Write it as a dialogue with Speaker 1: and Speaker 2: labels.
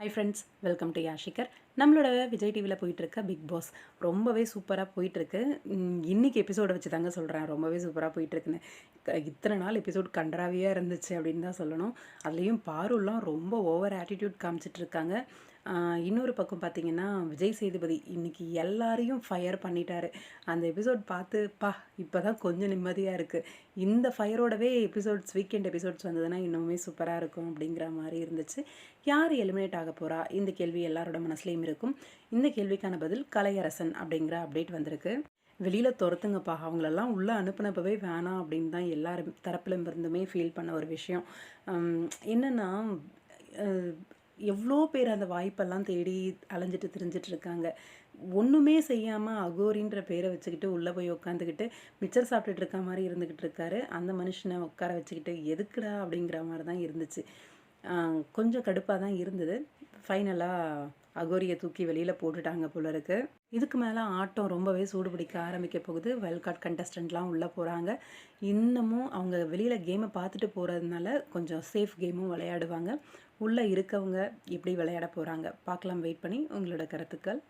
Speaker 1: High friends welcome to யாஷிகர் நம்மளோட விஜய் டிவியில் போயிட்டுருக்க பிக் பாஸ் ரொம்பவே சூப்பராக போயிட்டுருக்கு. இன்றைக்கி எபிசோடை வச்சு தாங்க சொல்கிறேன் ரொம்பவே சூப்பராக போயிட்டுருக்குன்னு. இத்தனை நாள் எபிசோட் கண்டராவியாக இருந்துச்சு அப்படின்னு தான் சொல்லணும். அதுலேயும் பாருலாம் ரொம்ப ஓவர் ஆட்டிடியூட் காமிச்சிட்ருக்காங்க இன்னொரு பக்கம் பார்த்தீங்கன்னா விஜய் சேதுபதி இன்னைக்கு எல்லாரையும் ஃபயர் பண்ணிட்டாரு. அந்த எபிசோட் பார்த்து பா இப்போ தான் கொஞ்சம் நிம்மதியாக இருக்குது இந்த ஃபயரோடவே எபிசோட்ஸ் வீக்கெண்ட் எபிசோட்ஸ் வந்ததுன்னா இன்னுமே சூப்பராக இருக்கும் அப்படிங்கிற மாதிரி இருந்துச்சு. யார் எலிமினேட் ஆக போகிறா இந்த கேள்வி எல்லாரோட மனசுலையும் இருக்கும். இந்த கேள்விக்கான பதில் கலையரசன் அப்படிங்கிற அப்டேட் வந்திருக்கு. வெளியில் துரத்துங்கப்பா. அவங்களெல்லாம் உள்ளே அனுப்புனப்பவே வேணாம் அப்படின்னு தான் எல்லாரும் தரப்புல இருந்துமே ஃபீல் பண்ண ஒரு விஷயம். என்னென்னா எவ்வளோ பேர் அந்த வாய்ப்பெல்லாம் தேடி அலைஞ்சிட்டு திரிஞ்சிட்டு இருக்காங்க ஒன்றுமே செய்யாமல் அகோரின்ற பேரை வச்சுக்கிட்டு உள்ளே போய் உட்காந்துக்கிட்டு மிச்சர் சாப்பிட்டுட்டு இருக்க மாதிரி இருந்துக்கிட்டு இருக்காரு அந்த மனுஷனை உட்கார வச்சுக்கிட்டு எதுக்குடா அப்படிங்கிற மாதிரி தான் இருந்துச்சு. கொஞ்சம் கடுப்பாக தான் இருந்தது. ஃபைனலாக அகோரியை தூக்கி வெளியில் போட்டுட்டாங்க போல இருக்கு. இதுக்கு மேலே ஆட்டம் ரொம்பவே சூடு பிடிக்க ஆரம்பிக்க போகுது. வைல்ட் கார்ட் கண்டஸ்டண்ட்லாம் உள்ளே போகிறாங்க இன்னமும் அவங்க வெளியில் கேமை பார்த்துட்டு போகிறதுனால கொஞ்சம் சேஃப் கேமும் விளையாடுவாங்க. உள்ளே இருக்கவங்க எப்படி விளையாட போகிறாங்க பார்க்கலாம் வெயிட் பண்ணி உங்களோட கருத்துக்கள்.